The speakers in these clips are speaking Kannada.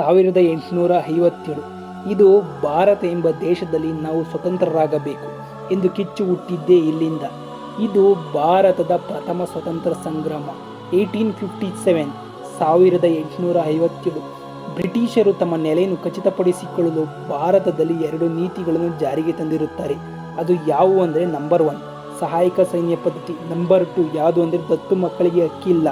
ಸಾವಿರದ ಎಂಟುನೂರ ಐವತ್ತೇಳು. ಇದು ಭಾರತ ಎಂಬ ದೇಶದಲ್ಲಿ ನಾವು ಸ್ವತಂತ್ರರಾಗಬೇಕು ಎಂದು ಕಿಚ್ಚು ಹುಟ್ಟಿದ್ದೇ ಇಲ್ಲಿಂದ. ಇದು ಭಾರತದ ಪ್ರಥಮ ಸ್ವತಂತ್ರ ಸಂಗ್ರಾಮ, ಏಯ್ಟೀನ್ ಫಿಫ್ಟಿ ಸೆವೆನ್, ಸಾವಿರದ ಎಂಟುನೂರ ಐವತ್ತೇಳು. ಬ್ರಿಟಿಷರು ತಮ್ಮ ನೆಲೆಯನ್ನು ಖಚಿತಪಡಿಸಿಕೊಳ್ಳಲು ಭಾರತದಲ್ಲಿ ಎರಡು ನೀತಿಗಳನ್ನು ಜಾರಿಗೆ ತಂದಿರುತ್ತಾರೆ. ಅದು ಯಾವುವು ಅಂದರೆ ನಂಬರ್ ಒನ್, ಸಹಾಯಕ ಸೈನ್ಯ ಪದ್ಧತಿ. ನಂಬರ್ ಟು, ಯಾವುದು ಅಂದರೆ ದತ್ತು ಮಕ್ಕಳಿಗೆ ಹಕ್ಕಿಲ್ಲ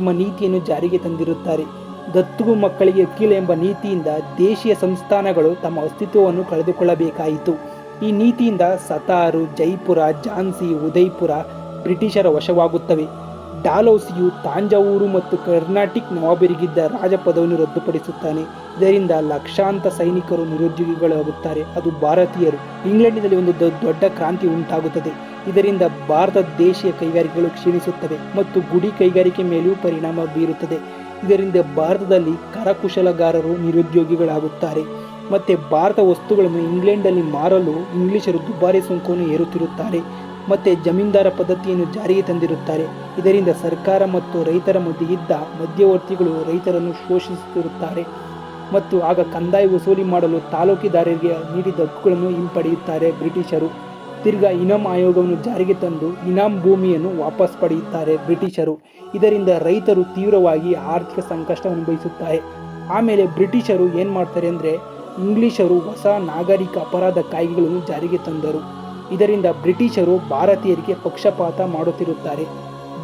ಎಂಬ ನೀತಿಯನ್ನು ಜಾರಿಗೆ ತಂದಿರುತ್ತಾರೆ. ದತ್ತು ಮಕ್ಕಳಿಗೆ ವಕೀಲ ಎಂಬ ನೀತಿಯಿಂದ ದೇಶೀಯ ಸಂಸ್ಥಾನಗಳು ತಮ್ಮ ಅಸ್ತಿತ್ವವನ್ನು ಕಳೆದುಕೊಳ್ಳಬೇಕಾಯಿತು. ಈ ನೀತಿಯಿಂದ ಸತಾರು, ಜೈಪುರ, ಝಾನ್ಸಿ ಉದಯ್ಪುರ ಬ್ರಿಟಿಷರ ವಶವಾಗುತ್ತವೆ. ಡಾಲೌಸಿಯು ತಾಂಜಾವೂರು ಮತ್ತು ಕರ್ನಾಟಿಕ್ ನವಾಬರಿಗಿದ್ದ ರಾಜಪದವನ್ನು ರದ್ದುಪಡಿಸುತ್ತಾನೆ. ಇದರಿಂದ ಲಕ್ಷಾಂತ ಸೈನಿಕರು ನಿರುದ್ಯೋಗಿಗಳಾಗುತ್ತಾರೆ. ಅದು ಭಾರತೀಯರು. ಇಂಗ್ಲೆಂಡಿನಲ್ಲಿ ಒಂದು ದೊಡ್ಡ ಕ್ರಾಂತಿ ಉಂಟಾಗುತ್ತದೆ. ಇದರಿಂದ ಭಾರತ ದೇಶೀಯ ಕೈಗಾರಿಕೆಗಳು ಕ್ಷೀಣಿಸುತ್ತವೆ ಮತ್ತು ಗುಡಿ ಕೈಗಾರಿಕೆ ಮೇಲೆಯೂ ಪರಿಣಾಮ ಬೀರುತ್ತದೆ. ಇದರಿಂದ ಭಾರತದಲ್ಲಿ ಕರಕುಶಲಗಾರರು, ನಿರುದ್ಯೋಗಿಗಳಾಗುತ್ತಾರೆ. ಮತ್ತು ಭಾರತ ವಸ್ತುಗಳನ್ನು ಇಂಗ್ಲೆಂಡಲ್ಲಿ ಮಾರಲು ಇಂಗ್ಲಿಷರು ದುಬಾರಿ ಸುಂಕವನ್ನು ಏರುತ್ತಿರುತ್ತಾರೆ. ಮತ್ತು ಜಮೀನ್ದಾರ ಪದ್ಧತಿಯನ್ನು ಜಾರಿಗೆ ತಂದಿರುತ್ತಾರೆ. ಇದರಿಂದ ಸರ್ಕಾರ ಮತ್ತು ರೈತರ ಮಧ್ಯೆ ಇದ್ದ ಮಧ್ಯವರ್ತಿಗಳು ರೈತರನ್ನು ಶೋಷಿಸುತ್ತಿರುತ್ತಾರೆ. ಮತ್ತು ಆಗ ಕಂದಾಯ ವಸೂಲಿ ಮಾಡಲು ತಾಲೂಕಿದಾರರಿಗೆ ನೀಡಿದ ಹಕ್ಕುಗಳನ್ನು ಹಿಂಪಡೆಯುತ್ತಾರೆ ಬ್ರಿಟಿಷರು. ತಿರ್ಗಾ ಇನಾಮ್ ಆಯೋಗವನ್ನು ಜಾರಿಗೆ ತಂದು ಇನಾಮ್ ಭೂಮಿಯನ್ನು ವಾಪಸ್ ಪಡೆಯುತ್ತಾರೆ ಬ್ರಿಟಿಷರು. ಇದರಿಂದ ರೈತರು ತೀವ್ರವಾಗಿ ಆರ್ಥಿಕ ಸಂಕಷ್ಟ ಅನುಭವಿಸುತ್ತಾರೆ. ಆಮೇಲೆ ಬ್ರಿಟಿಷರು ಏನು ಮಾಡ್ತಾರೆ ಅಂದರೆ ಇಂಗ್ಲಿಷರು ಹೊಸ ನಾಗರಿಕ ಅಪರಾಧ ಕಾಯ್ದೆಗಳನ್ನು ಜಾರಿಗೆ ತಂದರು. ಇದರಿಂದ ಬ್ರಿಟಿಷರು ಭಾರತೀಯರಿಗೆ ಪಕ್ಷಪಾತ ಮಾಡುತ್ತಿರುತ್ತಾರೆ.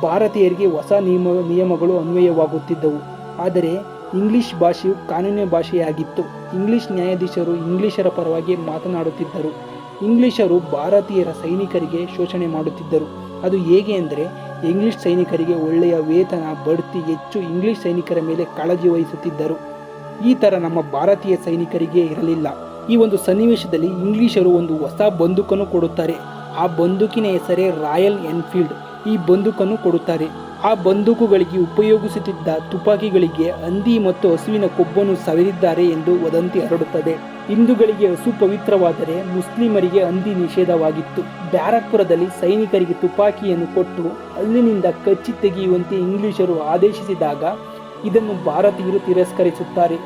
ಭಾರತೀಯರಿಗೆ ಹೊಸ ನಿಯಮ, ನಿಯಮಗಳು ಅನ್ವಯವಾಗುತ್ತಿದ್ದವು. ಆದರೆ ಇಂಗ್ಲಿಷ್ ಭಾಷೆಯು ಕಾನೂನಿನ ಭಾಷೆಯಾಗಿತ್ತು. ಇಂಗ್ಲಿಷ್ ನ್ಯಾಯಾಧೀಶರು ಇಂಗ್ಲಿಷರ ಪರವಾಗಿ ಮಾತನಾಡುತ್ತಿದ್ದರು. ಇಂಗ್ಲಿಷರು ಭಾರತೀಯರ ಸೈನಿಕರಿಗೆ ಶೋಷಣೆ ಮಾಡುತ್ತಿದ್ದರು. ಅದು ಹೇಗೆ ಅಂದರೆ, ಇಂಗ್ಲಿಷ್ ಸೈನಿಕರಿಗೆ ಒಳ್ಳೆಯ ವೇತನ, ಬಡ್ತಿ ಹೆಚ್ಚು ಇಂಗ್ಲಿಷ್ ಸೈನಿಕರ ಮೇಲೆ ಕಾಳಜಿ ವಹಿಸುತ್ತಿದ್ದರು. ಈ ಥರ ನಮ್ಮ ಭಾರತೀಯ ಸೈನಿಕರಿಗೆ ಇರಲಿಲ್ಲ. ಈ ಒಂದು ಸನ್ನಿವೇಶದಲ್ಲಿ ಇಂಗ್ಲಿಷರು ಒಂದು ಹೊಸ ಬಂದೂಕನ್ನು ಕೊಡುತ್ತಾರೆ. ಆ ಬಂದೂಕಿನ ಹೆಸರೇ ರಾಯಲ್ ಎನ್ಫೀಲ್ಡ್. ಈ ಬಂದೂಕನ್ನು ಕೊಡುತ್ತಾರೆ. ಆ ಬಂದೂಕುಗಳಿಗೆ ಉಪಯೋಗಿಸುತ್ತಿದ್ದ ತುಪಾಕಿಗಳಿಗೆ ಹಂದಿ ಮತ್ತು ಹಸುವಿನ ಕೊಬ್ಬನ್ನು ಸವೆದಿದ್ದಾರೆ ಎಂದು ವದಂತಿ ಹರಡುತ್ತದೆ. ಹಿಂದೂಗಳಿಗೆ ಹಸು ಪವಿತ್ರವಾದರೆ ಮುಸ್ಲಿಮರಿಗೆ ಹಂದಿ ನಿಷೇಧವಾಗಿತ್ತು. ಬ್ಯಾರಕ್ಪುರದಲ್ಲಿ ಸೈನಿಕರಿಗೆ ತುಪಾಕಿಯನ್ನು ಕೊಟ್ಟು ಅಲ್ಲಿನಿಂದ ಕಚ್ಚಿ ತೆಗೆಯುವಂತೆ ಇಂಗ್ಲಿಷರು ಆದೇಶಿಸಿದಾಗ ಇದನ್ನು ಭಾರತೀಯರು ತಿರಸ್ಕರಿಸುತ್ತಾರೆ.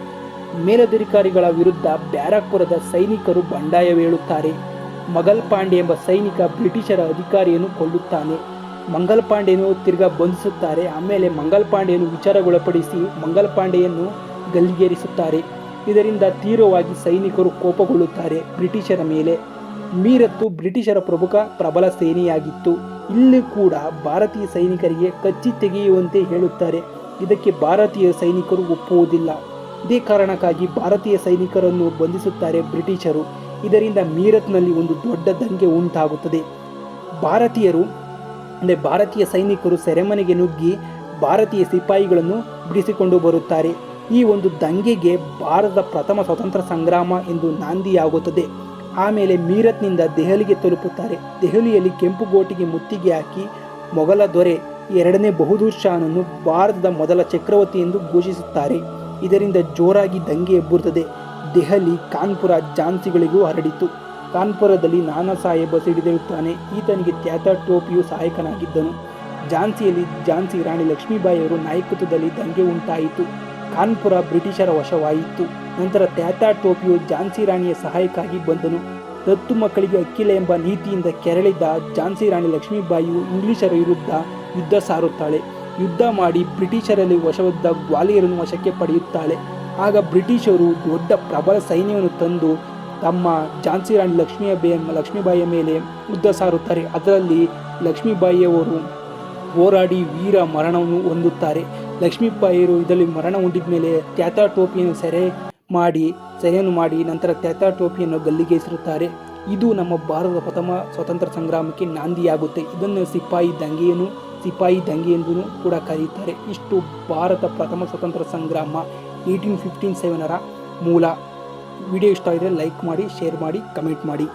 ಮೇಲಧಿಕಾರಿಗಳ ವಿರುದ್ಧ ಬ್ಯಾರಕ್ಪುರದ ಸೈನಿಕರು ಬಂಡಾಯವೇಳುತ್ತಾರೆ ಮಗಲ್ ಪಾಂಡೆ ಎಂಬ ಸೈನಿಕ ಬ್ರಿಟಿಷರ ಅಧಿಕಾರಿಯನ್ನು ಕೊಲ್ಲುತ್ತಾನೆ. ಮಂಗಲ್ ಪಾಂಡೆಯನ್ನು ತಿರ್ಗಾ ಬಂಧಿಸುತ್ತಾರೆ. ಆಮೇಲೆ ಮಂಗಲ್ ಪಾಂಡೆಯನ್ನು ವಿಚಾರಗೊಳಪಡಿಸಿ ಮಂಗಲ್ ಪಾಂಡೆಯನ್ನು ಗಲ್ಲಿಗೇರಿಸುತ್ತಾರೆ. ಇದರಿಂದ ತೀವ್ರವಾಗಿ ಸೈನಿಕರು ಕೋಪಗೊಳ್ಳುತ್ತಾರೆ. ಬ್ರಿಟಿಷರ ಮೇಲೆ ಮೀರತ್ತು ಬ್ರಿಟಿಷರ ಪ್ರಮುಖ ಪ್ರಬಲ ಸೇನೆಯಾಗಿತ್ತು. ಇಲ್ಲಿ ಕೂಡ ಭಾರತೀಯ ಸೈನಿಕರಿಗೆ ಕಚ್ಚಿ ತೆಗೆಯುವಂತೆ ಹೇಳುತ್ತಾರೆ. ಇದಕ್ಕೆ ಭಾರತೀಯ ಸೈನಿಕರು ಒಪ್ಪುವುದಿಲ್ಲ. ಇದೇ ಕಾರಣಕ್ಕಾಗಿ ಭಾರತೀಯ ಸೈನಿಕರನ್ನು ಬಂಧಿಸುತ್ತಾರೆ ಬ್ರಿಟಿಷರು. ಇದರಿಂದ ಮೀರತ್ನಲ್ಲಿ ಒಂದು ದೊಡ್ಡ ದಂಗೆ ಉಂಟಾಗುತ್ತದೆ. ಭಾರತೀಯರು, ಅಂದರೆ ಭಾರತೀಯ ಸೈನಿಕರು ಸೆರೆಮನೆಗೆ ನುಗ್ಗಿ ಭಾರತೀಯ ಸಿಪಾಯಿಗಳನ್ನು ಬಿಡಿಸಿಕೊಂಡು ಬರುತ್ತಾರೆ. ಈ ಒಂದು ದಂಗೆಗೆ ಭಾರತದ ಪ್ರಥಮ ಸ್ವತಂತ್ರ ಸಂಗ್ರಾಮ ಎಂದು ನಾಂದಿಯಾಗುತ್ತದೆ. ಆಮೇಲೆ ಮೀರತ್ನಿಂದ ದೆಹಲಿಗೆ ತಲುಪುತ್ತಾರೆ. ದೆಹಲಿಯಲ್ಲಿ ಕೆಂಪುಗೋಟಿಗೆ ಮುತ್ತಿಗೆ ಹಾಕಿ ಮೊಘಲ ದೊರೆ ಎರಡನೇ ಬಹದ್ದೂರ್ ಶಾನನ್ನು ಭಾರತದ ಮೊದಲ ಚಕ್ರವರ್ತಿ ಎಂದು ಘೋಷಿಸುತ್ತಾರೆ. ಇದರಿಂದ ಜೋರಾಗಿ ದಂಗೆ ಎಬ್ಬುತ್ತದೆ ದೆಹಲಿ, ಕಾನ್ಪುರ ಝಾನ್ಸಿಗಳಿಗೂ ಹರಡಿತು. ಕಾನ್ಪುರದಲ್ಲಿ ನಾನಾ ಸಾಹೇಬ ಸಿಡಿದಿರುತ್ತಾನೆ ಈತನಿಗೆ ತ್ಯಾತ ಟೋಪಿಯು ಸಹಾಯಕನಾಗಿದ್ದನು. ಝಾನ್ಸಿಯಲ್ಲಿ ಝಾನ್ಸಿ ರಾಣಿ ಲಕ್ಷ್ಮೀಬಾಯಿಯವರು ನಾಯಕತ್ವದಲ್ಲಿ ದಂಗೆ ಉಂಟಾಯಿತು. ಕಾನ್ಪುರ ಬ್ರಿಟಿಷರ ವಶವಾಯಿತು. ನಂತರ ತ್ಯಾತಾ ಟೋಪಿಯು ಝಾನ್ಸಿ ರಾಣಿಯ ಸಹಾಯಕ್ಕಾಗಿ ಬಂದನು. ದತ್ತು ಮಕ್ಕಳಿಗೆ ಅಕ್ಕಿಲ ಎಂಬ ನೀತಿಯಿಂದ ಕೆರಳಿದ್ದ ಝಾನ್ಸಿ ರಾಣಿ ಲಕ್ಷ್ಮೀಬಾಯಿಯು ಇಂಗ್ಲಿಷರ ವಿರುದ್ಧ ಯುದ್ಧ ಸಾರುತ್ತಾಳೆ. ಯುದ್ಧ ಮಾಡಿ ಬ್ರಿಟಿಷರಲ್ಲಿ ವಶವಿದ್ದ ಗ್ವಾಲಿಯರನ್ನು ವಶಕ್ಕೆ ಪಡೆಯುತ್ತಾಳೆ. ಆಗ ಬ್ರಿಟಿಷರು ದೊಡ್ಡ ಪ್ರಬಲ ಸೈನ್ಯವನ್ನು ತಂದು ತಮ್ಮ ಝಾನ್ಸಿ ರಾಣಿ ಲಕ್ಷ್ಮೀಬಾಯಿ ಲಕ್ಷ್ಮೀಬಾಯಿಯ ಮೇಲೆ ಯುದ್ಧ ಸಾರುತ್ತಾರೆ. ಅದರಲ್ಲಿ ಲಕ್ಷ್ಮೀಬಾಯಿಯವರು ಹೋರಾಡಿ ವೀರ ಮರಣವನ್ನು ಹೊಂದುತ್ತಾರೆ. ಲಕ್ಷ್ಮೀಬಾಯಿಯರು ಇದರಲ್ಲಿ ಮರಣ ಹೊಂದಿದ ಮೇಲೆ ತ್ಯಾತ ಟೋಪಿಯನ್ನು ಸೆರೆ ಮಾಡಿ, ಸೆರೆಯನ್ನು ಮಾಡಿ ನಂತರ ತ್ಯಾತ ಟೋಪಿಯನ್ನು ಗಲ್ಲಿಗೇರಿಸಿರುತ್ತಾರೆ ಇದು ನಮ್ಮ ಭಾರತದ ಪ್ರಥಮ ಸ್ವತಂತ್ರ ಸಂಗ್ರಾಮಕ್ಕೆ ನಾಂದಿಯಾಗುತ್ತೆ. ಇದನ್ನು ಸಿಪಾಯಿ ದಂಗೆಯನ್ನು ಸಿಪಾಯಿ ದಂಗೆ ಎಂದೂ ಕೂಡ ಕರೆಯುತ್ತಾರೆ. ಇಷ್ಟು ಭಾರತ ಪ್ರಥಮ ಸ್ವತಂತ್ರ ಸಂಗ್ರಾಮ ಏಯ್ಟೀನ್ ಫಿಫ್ಟೀನ್ ಸೆವೆನರ ಮೂಲ. ವಿಡಿಯೋ ಇಷ್ಟ ಆದರೆ ಲೈಕ್ ಮಾಡಿ, ಶೇರ್ ಮಾಡಿ, ಕಮೆಂಟ್ ಮಾಡಿ.